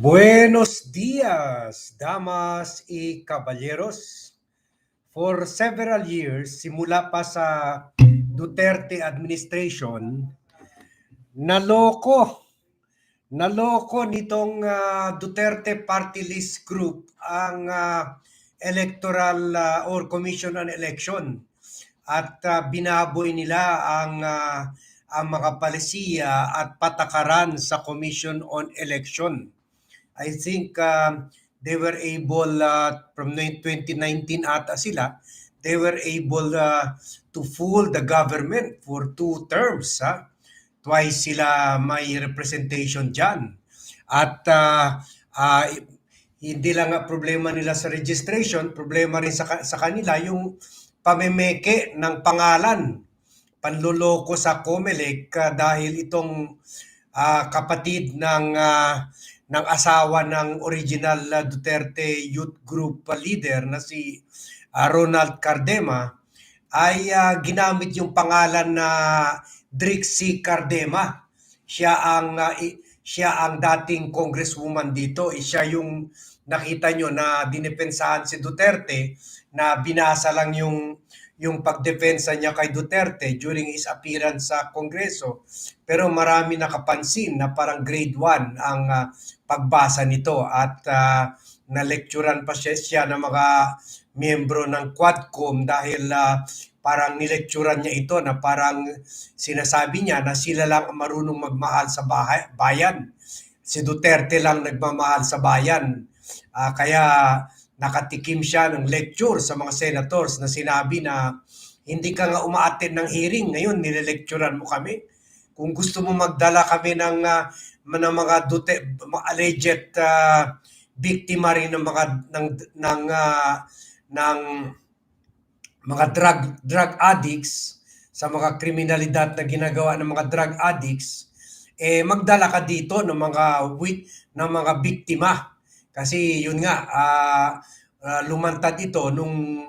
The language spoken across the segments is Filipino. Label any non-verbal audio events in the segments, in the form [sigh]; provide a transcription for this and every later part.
Buenos días, damas y caballeros. For several years, simula pa sa Duterte administration, naloko, naloko nitong ah, Duterte Party List Group ang ah, electoral ah, or commission on election at ah, binaboy nila ang ah, ang mga palisiya at patakaran sa commission on election. I think um, they were able uh, from 2019 ata sila they were able uh, to fool the government for two terms ha. Twice sila may representation diyan at uh, uh, hindi lang nga problema nila sa registration problema rin sa, sa kanila yung pamemeke ng pangalan panloloko sa COMELEC ah, dahil itong ah, kapatid ng ah, ng asawa ng original Duterte Youth Group leader na si ah, Ronald Cardema ay ah, ginamit yung pangalan na Drixie Cardema. Siya ang i- siya ang dating congresswoman dito. Eh, Siya yung nakita nyo na dinepensahan si Duterte na binasa lang yung yung pagdepensa niya kay Duterte during his appearance sa Kongreso. Pero marami nakapansin na parang grade 1 ang ah, pagbasa nito at uh, na-lecturean pa siya, siya ng mga miyembro ng Quadcom dahil ah, parang nilecturean niya ito na parang sinasabi niya na sila lang ang marunong magmahal sa bahay, bayan. Si Duterte lang nagmamahal sa bayan. Ah, kaya nakatikim siya ng lecture sa mga senators na sinabi na hindi ka nga umaattend ng hearing, ngayon nilelecturean mo kami. Kung gusto mo magdala kami ng, ah, ng mga Dute, mga alleged ah, biktima rin ng mga ng ng ah, ng mga drug drug addicts sa mga kriminalidad na ginagawa ng mga drug addicts eh magdala ka dito ng mga wit ng mga biktima kasi yun nga ah, ah, lumantad ito nung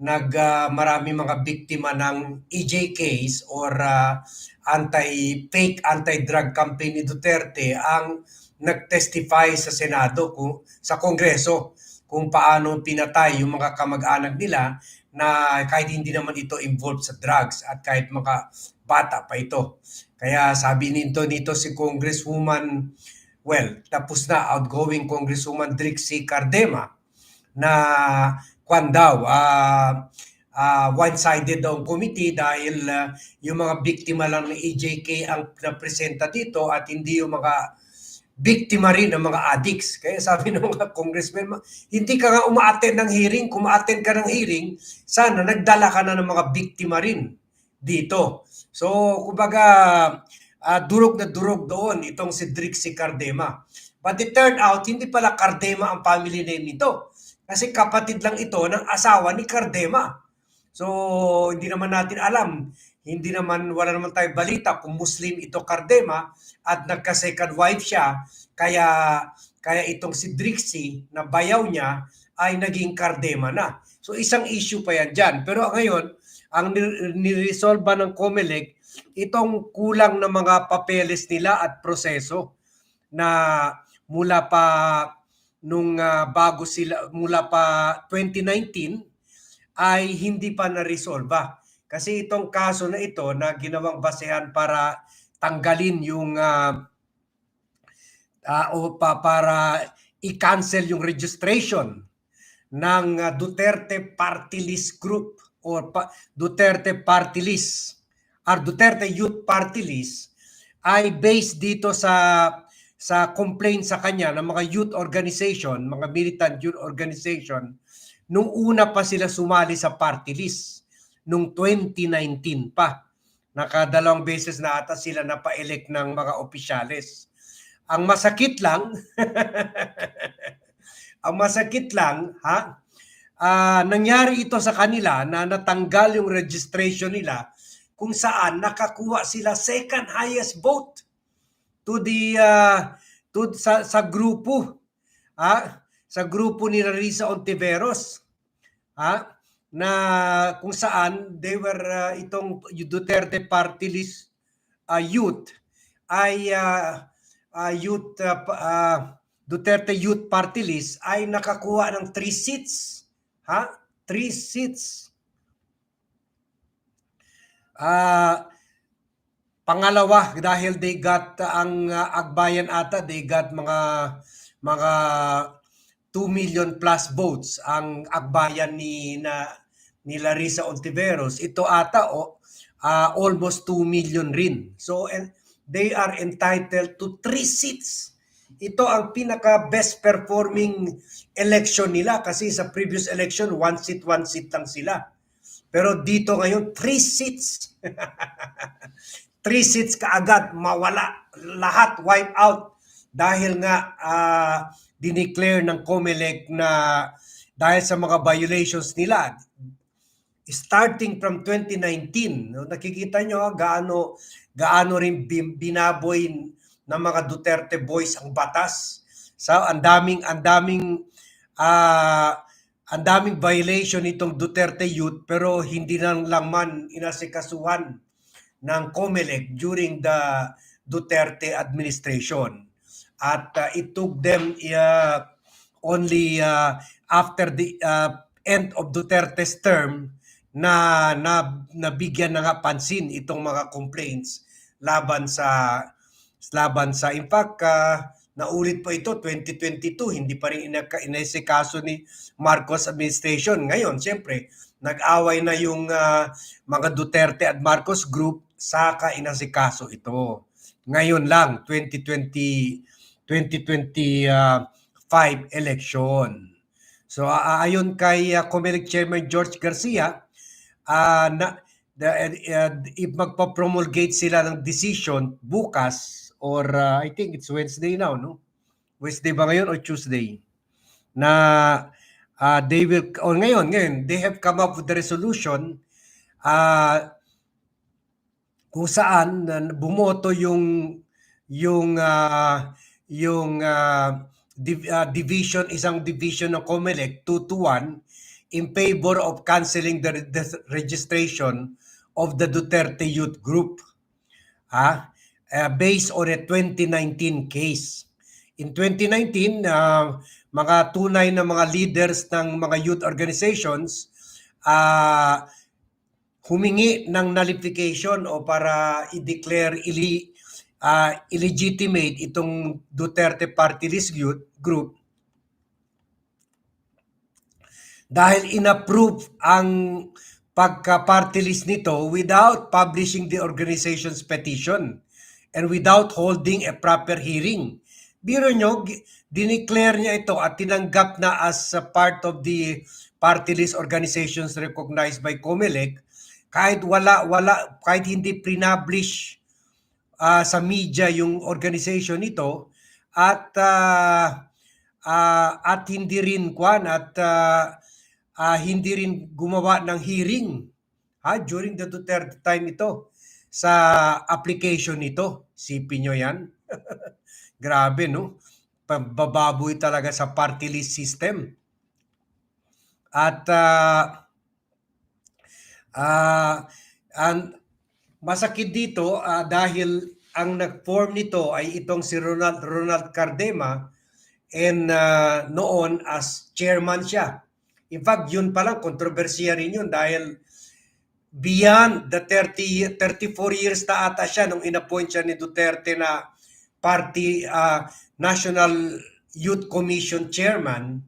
nag ah, marami mga biktima ng EJ case or ah, anti fake anti-drug campaign ni Duterte ang nagtestify sa Senado kung sa Kongreso kung paano pinatay yung mga kamag-anak nila na kahit hindi naman ito involved sa drugs at kahit mga bata pa ito. Kaya sabi nito nito si Congresswoman, well, tapos na outgoing Congresswoman Drixie Cardema na kwan daw, ah, ah, one-sided daw ang committee dahil ah, yung mga biktima lang ng EJK ang napresenta dito at hindi yung mga biktima rin ng mga addicts. Kaya sabi [laughs] ng mga congressmen, "Ma- hindi ka nga umaattend ng hearing. Kung umaattend ka ng hearing, sana nagdala ka na ng mga biktima rin dito. So, kumbaga, ah, durog na durog doon itong si Drixie Cardema. But it turned out, hindi pala Cardema ang family name nito. Kasi kapatid lang ito ng asawa ni Cardema. So, hindi naman natin alam. Hindi naman, wala naman tayong balita kung Muslim ito Cardema at nagka-second wife siya. Kaya, kaya itong si Drixie na bayaw niya ay naging Cardema na. So, isang issue pa yan dyan. Pero ngayon, ang ni- niresolve ng COMELEC, itong kulang na mga papeles nila at proseso na mula pa nung ah, bago sila mula pa 2019 ay hindi pa na-resolve. Kasi itong kaso na ito na ginawang basehan para tanggalin yung ah, ah, o pa, para i-cancel yung registration ng ah, Duterte Party List Group or pa, Duterte Party List or Duterte Youth Party List ay based dito sa sa complaint sa kanya ng mga youth organization, mga militant youth organization nung una pa sila sumali sa party list nung 2019 pa. Nakadalawang beses na ata sila napa-elect ng mga opisyales. Ang masakit lang, [laughs] ang masakit lang, ha? Ah, nangyari ito sa kanila na natanggal yung registration nila kung saan nakakuha sila second highest vote to the ah, to sa sa grupo ah sa grupo ni Risa Ontiveros ah na kung saan they were ah, itong Duterte Party List ah, youth ay ah, ah, youth pa- ah, Duterte Youth Party List ay nakakuha ng 3 seats. Ha? 3 seats. Ah, pangalawa dahil they got uh, ang uh, Agbayan ata they got mga mga 2 million plus votes ang Agbayan ni na ni Larissa Ontiveros. Ito ata o ah, almost 2 million rin. So and they are entitled to 3 seats. Ito ang pinaka best performing election nila kasi sa previous election one seat one seat lang sila. Pero dito ngayon, three seats. [laughs] three seats kaagad, mawala. Lahat wipe out. Dahil nga, uh, dineclare ng COMELEC na dahil sa mga violations nila, starting from 2019, no, nakikita nyo ha, gaano, gaano rin bin- binaboy ng mga Duterte boys ang batas. So, ang daming, ang daming, ah, ang daming violation itong Duterte youth pero hindi lang lang man inasikasuhan ng COMELEC during the Duterte administration. At uh, it took them uh, only uh, after the uh, end of Duterte's term na, na nabigyan na nga pansin itong mga complaints laban sa laban sa in fact uh, naulit pa ito 2022 hindi pa rin inaka, inaisikaso ni Marcos administration. Ngayon siyempre nag-away na yung uh, mga Duterte at Marcos group saka inasikaso ito. Ngayon lang 2020 2025 election. So uh, ayon kay uh, Comelec Chairman George Garcia uh, na the, uh, if magpa-promulgate sila ng decision bukas or uh, I think it's Wednesday now, no? Wednesday ba ngayon or Tuesday? Na uh, they will, or ngayon, ngayon, they have come up with the resolution uh, kung saan uh, bumoto yung yung uh, yung uh, div- uh, division isang division ng COMELEC 2 to 1 in favor of canceling the, the registration of the Duterte Youth Group. Ah, uh, based on a 2019 case. In 2019, uh, mga tunay na mga leaders ng mga youth organizations uh, humingi ng nullification o para i-declare ili, uh, illegitimate itong Duterte Party List Youth Group dahil inapprove ang pagka-party list nito without publishing the organization's petition and without holding a proper hearing. Biro nyo, dineclare niya ito at tinanggap na as a part of the party list organizations recognized by COMELEC kahit wala wala kahit hindi pre-publish uh, sa media yung organization nito at uh, uh, at hindi rin kwan at uh, uh, hindi rin gumawa ng hearing ha, during the Duterte time ito sa application nito. Sipin nyo yan. [laughs] Grabe, no? Bababoy talaga sa party list system. At uh, uh, ang masakit dito uh, dahil ang nag-form nito ay itong si Ronald, Ronald Cardema and uh, noon as chairman siya In fact, yun palang kontrobersiya rin yun dahil beyond the 30 34 years na ata siya nung inappoint siya ni Duterte na party uh, National Youth Commission chairman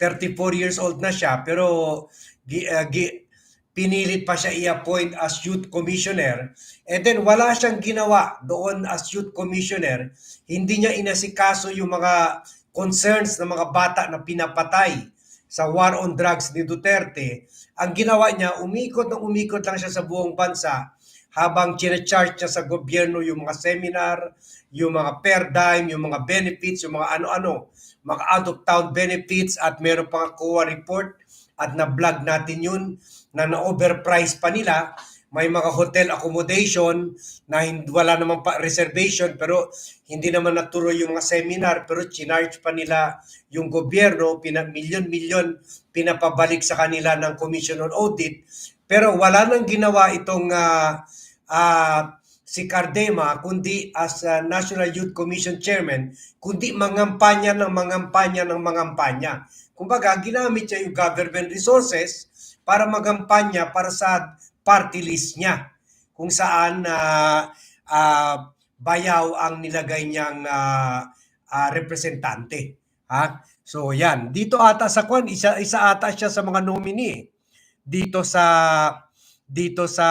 34 years old na siya pero gi, uh, gi, pinilit pa siya i-appoint as youth commissioner. And then wala siyang ginawa doon as youth commissioner. Hindi niya inasikaso yung mga concerns ng mga bata na pinapatay sa war on drugs ni Duterte, ang ginawa niya, umikot ng umikot lang siya sa buong bansa habang charge niya sa gobyerno yung mga seminar, yung mga per dime, yung mga benefits, yung mga ano-ano, mga out-of-town benefits at meron pang COA report at na-vlog natin yun na na-overprice pa nila may mga hotel accommodation na hindi, wala naman pa reservation pero hindi naman natuloy yung mga seminar pero chinarge pa nila yung gobyerno, pina, milyon-milyon pinapabalik sa kanila ng Commission on Audit pero wala nang ginawa itong uh, uh, si Cardema kundi as a National Youth Commission Chairman, kundi mangampanya ng mangampanya ng mangampanya. Kumbaga, ginamit niya yung government resources para magampanya para sa party list niya kung saan ah, ah, bayaw ang nilagay niyang ah, ah, representante. Ha? So yan, dito ata sa kwan, isa isa ata siya sa mga nominee dito sa dito sa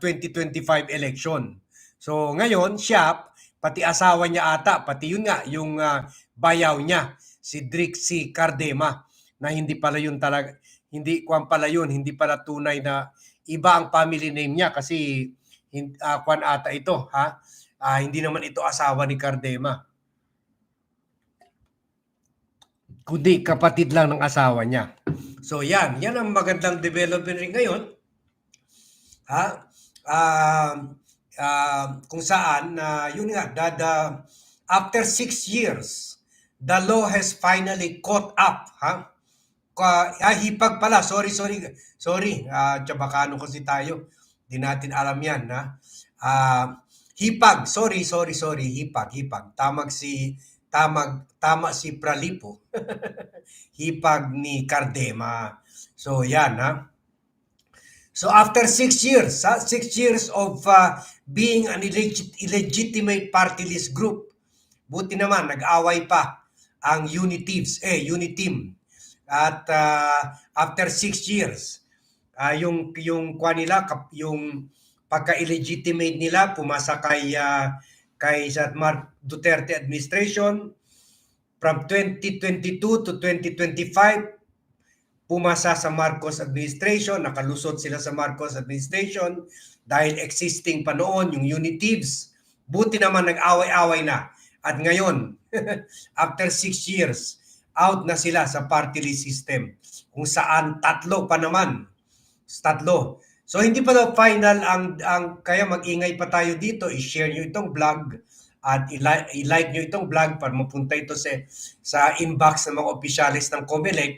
2025 election. So ngayon, siya pati asawa niya ata, pati yun nga yung ah, bayaw niya si Drixie Cardema na hindi pala yun talaga hindi kwan pala yun, hindi pala tunay na iba ang family name niya kasi ah, kwan ata ito, ha? Ah, hindi naman ito asawa ni Cardema. Kundi kapatid lang ng asawa niya. So yan, yan ang magandang development rin ngayon. Ha? Ah, ah, kung saan, na yun nga, dada, after six years, the law has finally caught up. Ha? Ka, ah, hipag pala, sorry, sorry, sorry, ah, Chabacano kasi tayo. Di natin alam yan, ha? Ah, hipag, sorry, sorry, sorry, hipag, hipag. Tamag si, tamag, tama si Pralipo. [laughs] hipag ni Cardema. So, yan, ha? So after six years, ha, six years of uh, being an illegit- illegitimate party list group, buti naman nag-away pa ang Unitives, eh, Uniteam. At uh, after six years, ah, yung yung kwa nila, yung pagka-illegitimate nila pumasa kay ah, kay sa Mark Duterte administration from 2022 to 2025 pumasa sa Marcos administration, nakalusot sila sa Marcos administration dahil existing pa noon yung Unitives. Buti naman nag-away-away na. At ngayon, [laughs] after six years, out na sila sa party list system kung saan tatlo pa naman. Tatlo. So hindi pa daw final ang, ang kaya mag-ingay pa tayo dito, i-share nyo itong vlog at i-like, nyo itong vlog para mapunta ito sa, sa inbox ng mga opisyalis ng COMELEC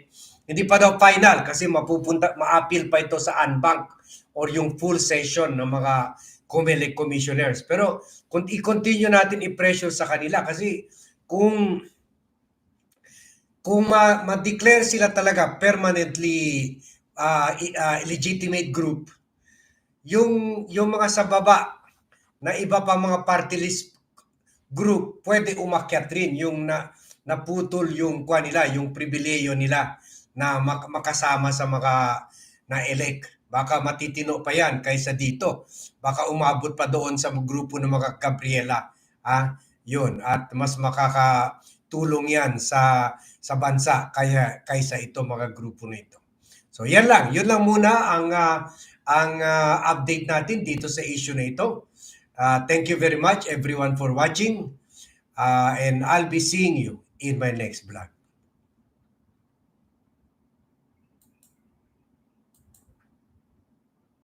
hindi pa daw final kasi mapupunta, ma-appeal pa ito sa unbank or yung full session ng mga COMELEC commissioners. Pero i-continue natin i-pressure sa kanila kasi kung kung ma- ma-declare sila talaga permanently ah, i- ah, illegitimate group, yung yung mga sa baba na iba pa mga party list group pwede umakyat rin yung na naputol yung kwa nila, yung pribileyo nila na mak- makasama sa mga na-elect. Baka matitino pa yan kaysa dito. Baka umabot pa doon sa grupo ng mga Gabriela. Ah, yun. At mas makakatulong yan sa sa bansa kaya kaysa ito mga grupo na ito. So yan lang, yun lang muna ang ah, ang ah, update natin dito sa issue na ito. Ah, thank you very much everyone for watching. Ah, and I'll be seeing you in my next vlog.